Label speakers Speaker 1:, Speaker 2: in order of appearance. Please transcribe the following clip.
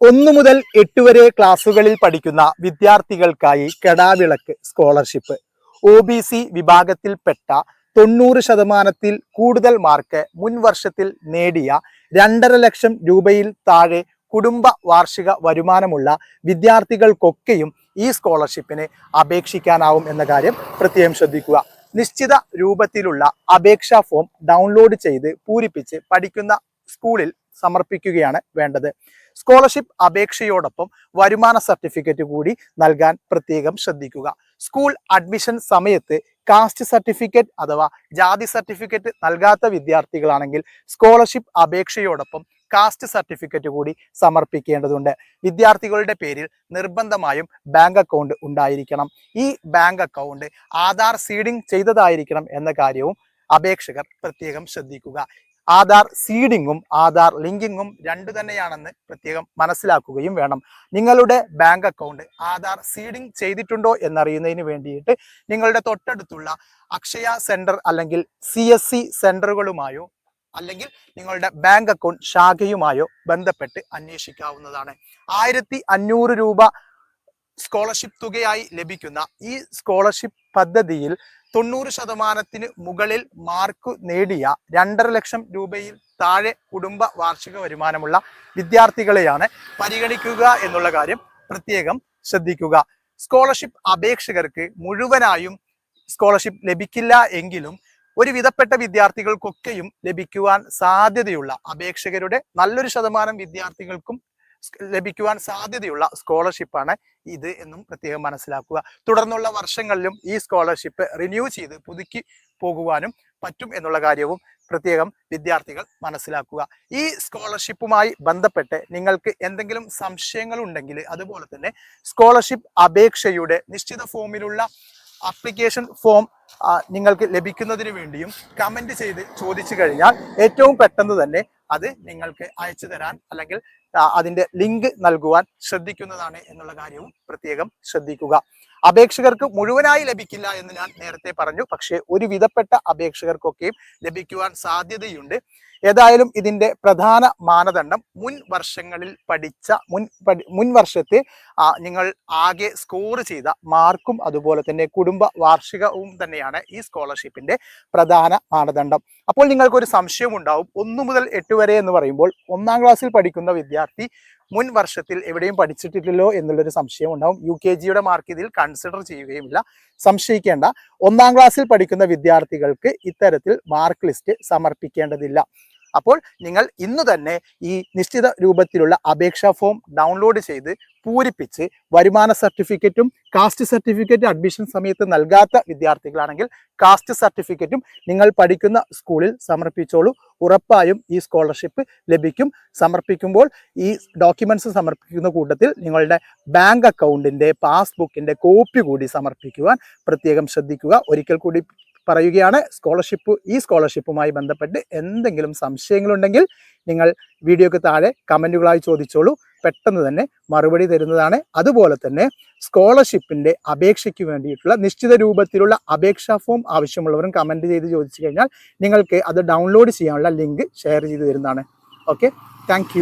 Speaker 1: ഒന്നു മുതൽ എട്ട് വരെ ക്ലാസ്സുകളിൽ പഠിക്കുന്ന വിദ്യാർത്ഥികൾക്കായി കെടാവിളക്ക് സ്കോളർഷിപ്പ്. ഒ ബി സി വിഭാഗത്തിൽപ്പെട്ട തൊണ്ണൂറ് ശതമാനത്തിൽ കൂടുതൽ മാർക്ക് മുൻ വർഷത്തിൽ നേടിയ രണ്ടര ലക്ഷം രൂപയിൽ താഴെ കുടുംബ വാർഷിക വരുമാനമുള്ള വിദ്യാർത്ഥികൾക്കൊക്കെയും ഈ സ്കോളർഷിപ്പിന് അപേക്ഷിക്കാനാവും എന്ന കാര്യം പ്രത്യേകം ശ്രദ്ധിക്കുക. നിശ്ചിത രൂപത്തിലുള്ള അപേക്ഷാ ഫോം ഡൗൺലോഡ് ചെയ്ത് പൂരിപ്പിച്ച് പഠിക്കുന്ന സ്കൂളിൽ സമർപ്പിക്കുകയാണ് വേണ്ടത്. സ്കോളർഷിപ്പ് അപേക്ഷയോടൊപ്പം വരുമാന സർട്ടിഫിക്കറ്റ് കൂടി നൽകാൻ പ്രത്യേകം ശ്രദ്ധിക്കുക. സ്കൂൾ അഡ്മിഷൻ സമയത്ത് കാസ്റ്റ് സർട്ടിഫിക്കറ്റ് അഥവാ ജാതി സർട്ടിഫിക്കറ്റ് നൽകാത്ത വിദ്യാർത്ഥികളാണെങ്കിൽ സ്കോളർഷിപ്പ് അപേക്ഷയോടൊപ്പം കാസ്റ്റ് സർട്ടിഫിക്കറ്റ് കൂടി സമർപ്പിക്കേണ്ടതുണ്ട്. വിദ്യാർത്ഥികളുടെ പേരിൽ നിർബന്ധമായും ബാങ്ക് അക്കൗണ്ട് ഉണ്ടായിരിക്കണം. ഈ ബാങ്ക് അക്കൗണ്ട് ആധാർ സീഡിംഗ് ചെയ്തതായിരിക്കണം എന്ന കാര്യവും അപേക്ഷകർ പ്രത്യേകം ശ്രദ്ധിക്കുക. ആധാർ സീഡിങ്ങും ആധാർ ലിങ്കിങ്ങും രണ്ടു തന്നെയാണെന്ന് പ്രത്യേകം മനസ്സിലാക്കുകയും വേണം. നിങ്ങളുടെ ബാങ്ക് അക്കൗണ്ട് ആധാർ സീഡിംഗ് ചെയ്തിട്ടുണ്ടോ എന്നറിയുന്നതിന് വേണ്ടിയിട്ട് നിങ്ങളുടെ തൊട്ടടുത്തുള്ള അക്ഷയ സെന്റർ അല്ലെങ്കിൽ സി എസ് സി സെന്ററുകളുമായോ അല്ലെങ്കിൽ നിങ്ങളുടെ ബാങ്ക് അക്കൗണ്ട് ശാഖയുമായോ ബന്ധപ്പെട്ട് അന്വേഷിക്കാവുന്നതാണ്. ആയിരത്തി അഞ്ഞൂറ് രൂപ സ്കോളർഷിപ്പ് തുകയായി ലഭിക്കുന്ന ഈ സ്കോളർഷിപ്പ് പദ്ധതിയിൽ തൊണ്ണൂറ് ശതമാനത്തിന് മുകളിൽ മാർക്ക് നേടിയ രണ്ടര ലക്ഷം രൂപയിൽ താഴെ കുടുംബ വാർഷിക വരുമാനമുള്ള വിദ്യാർത്ഥികളെയാണ് പരിഗണിക്കുക എന്നുള്ള കാര്യം പ്രത്യേകം ശ്രദ്ധിക്കുക. സ്കോളർഷിപ്പ് അപേക്ഷകർക്ക് മുഴുവനായും സ്കോളർഷിപ്പ് ലഭിക്കില്ല എങ്കിലും ഒരു വിധപ്പെട്ട വിദ്യാർത്ഥികൾക്കൊക്കെയും ലഭിക്കുവാൻ സാധ്യതയുള്ള അപേക്ഷകരുടെ നല്ലൊരു ശതമാനം വിദ്യാർത്ഥികൾക്കും ലഭിക്കുവാൻ സാധ്യതയുള്ള സ്കോളർഷിപ്പാണ് ഇത് എന്നും പ്രത്യേകം മനസ്സിലാക്കുക. തുടർന്നുള്ള വർഷങ്ങളിലും ഈ സ്കോളർഷിപ്പ് റിന്യൂ ചെയ്ത് പുതുക്കി പോകുവാനും പറ്റും എന്നുള്ള കാര്യവും പ്രത്യേകം വിദ്യാർത്ഥികൾ മനസ്സിലാക്കുക. ഈ സ്കോളർഷിപ്പുമായി ബന്ധപ്പെട്ട് നിങ്ങൾക്ക് എന്തെങ്കിലും സംശയങ്ങൾ ഉണ്ടെങ്കിൽ അതുപോലെ തന്നെ സ്കോളർഷിപ്പ് അപേക്ഷയുടെ നിശ്ചിത ഫോമിലുള്ള അപ്ലിക്കേഷൻ ഫോം നിങ്ങൾക്ക് ലഭിക്കുന്നതിന് വേണ്ടിയും കമന്റ് ചെയ്ത് ചോദിച്ചു കഴിഞ്ഞാൽ ഏറ്റവും പെട്ടെന്ന് തന്നെ അത് നിങ്ങൾക്ക് അയച്ചു തരാൻ അല്ലെങ്കിൽ അതിന്റെ ലിങ്ക് നൽകുവാൻ ശ്രദ്ധിക്കുന്നതാണ് എന്നുള്ള കാര്യവും പ്രത്യേകം ശ്രദ്ധിക്കുക. അപേക്ഷകർക്ക് മുഴുവനായി ലഭിക്കില്ല എന്ന് ഞാൻ നേരത്തെ പറഞ്ഞു. പക്ഷേ ഒരു വിധപ്പെട്ട അപേക്ഷകർക്കൊക്കെയും ലഭിക്കുവാൻ സാധ്യതയുണ്ട്. ഏതായാലും ഇതിന്റെ പ്രധാന മാനദണ്ഡം മുൻ വർഷങ്ങളിൽ പഠിച്ച മുൻ മുൻ വർഷത്തെ നിങ്ങൾ ആകെ സ്കോർ ചെയ്ത മാർക്കും അതുപോലെ തന്നെ കുടുംബ വാർഷികവും തന്നെയാണ് ഈ സ്കോളർഷിപ്പിന്റെ പ്രധാന മാനദണ്ഡം. അപ്പോൾ നിങ്ങൾക്കൊരു സംശയം ഉണ്ടാവും. ഒന്ന് മുതൽ എട്ട് വരെ എന്ന് പറയുമ്പോൾ ഒന്നാം ക്ലാസ്സിൽ പഠിക്കുന്ന വിദ്യാർത്ഥി മുൻ വർഷത്തിൽ എവിടെയും പഠിച്ചിട്ടില്ലല്ലോ എന്നുള്ളൊരു സംശയം ഉണ്ടാവും. യു കെ ജിയുടെ മാർക്ക് ഇതിൽ കൺസിഡർ ചെയ്യുകയുമില്ല. സംശയിക്കേണ്ട. ഒന്നാം ക്ലാസ്സിൽ പഠിക്കുന്ന വിദ്യാർത്ഥികൾക്ക് ഇത്തരത്തിൽ മാർക്ക് ലിസ്റ്റ് സമർപ്പിക്കേണ്ടതില്ല. അപ്പോൾ നിങ്ങൾ ഇന്ന് തന്നെ ഈ നിശ്ചിത രൂപത്തിലുള്ള അപേക്ഷാ ഫോം ഡൗൺലോഡ് ചെയ്ത് പൂരിപ്പിച്ച് വരുമാന സർട്ടിഫിക്കറ്റും കാസ്റ്റ് സർട്ടിഫിക്കറ്റും അഡ്മിഷൻ സമയത്ത് നൽകാത്ത വിദ്യാർത്ഥികളാണെങ്കിൽ കാസ്റ്റ് സർട്ടിഫിക്കറ്റും നിങ്ങൾ പഠിക്കുന്ന സ്കൂളിൽ സമർപ്പിച്ചോളൂ. ഉറപ്പായും ഈ സ്കോളർഷിപ്പ് ലഭിക്കും. സമർപ്പിക്കുമ്പോൾ ഈ ഡോക്യുമെന്റ്സ് സമർപ്പിക്കുന്ന കൂട്ടത്തിൽ നിങ്ങളുടെ ബാങ്ക് അക്കൗണ്ടിന്റെ പാസ്ബുക്കിന്റെ കോപ്പി കൂടി സമർപ്പിക്കുവാൻ പ്രത്യേകം ശ്രദ്ധിക്കുക. ഒരിക്കൽ കൂടി പറയുകയാണ്. സ്കോളർഷിപ്പ് ഈ സ്കോളർഷിപ്പുമായി ബന്ധപ്പെട്ട് എന്തെങ്കിലും സംശയങ്ങളുണ്ടെങ്കിൽ നിങ്ങൾ വീഡിയോക്ക് താഴെ കമന്റുകളായി ചോദിച്ചോളൂ. പെട്ടെന്ന് തന്നെ മറുപടി തരുന്നതാണ്. അതുപോലെ തന്നെ സ്കോളർഷിപ്പിന്റെ അപേക്ഷയ്ക്ക് വേണ്ടിയിട്ടുള്ള നിശ്ചിത രൂപത്തിലുള്ള അപേക്ഷാ ഫോം ആവശ്യമുള്ളവരും കമന്റ് ചെയ്ത് ചോദിച്ചു കഴിഞ്ഞാൽ നിങ്ങൾക്ക് അത് ഡൗൺലോഡ് ചെയ്യാനുള്ള ലിങ്ക് ഷെയർ ചെയ്ത് തരുന്നതാണ്. ഓക്കെ? താങ്ക്